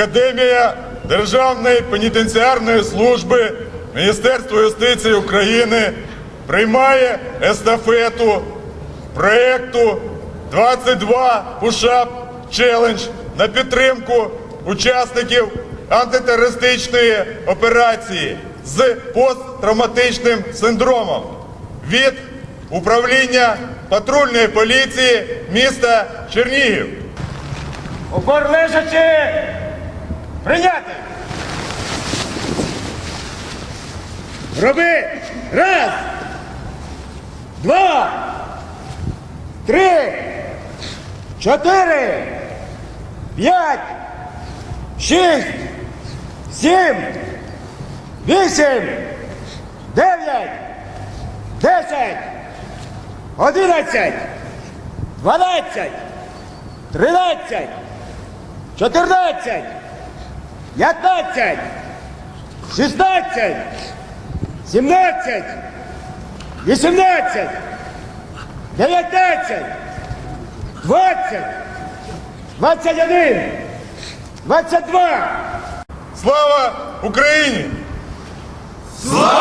Академія Державної пенітенціарної служби Міністерства юстиції України приймає естафету проєкту 22 Push-Up Challenge на підтримку учасників антитерористичної операції з посттравматичним синдромом від управління патрульної поліції міста Чернігів. Опор лежачи! Прийняти! Роби! Раз! Два! Три! Чотири! П'ять! Шість! Сім! Вісім! Дев'ять! Десять! Одинадцять! Дванадцять! Тринадцять! Чотирнадцять! П'ятнадцять! Шістнадцять! Сімнадцять! Вісімнадцять! Дев'ятнадцять! Двадцять! Двадцять один! Двадцять два! Слава Україні! Слава!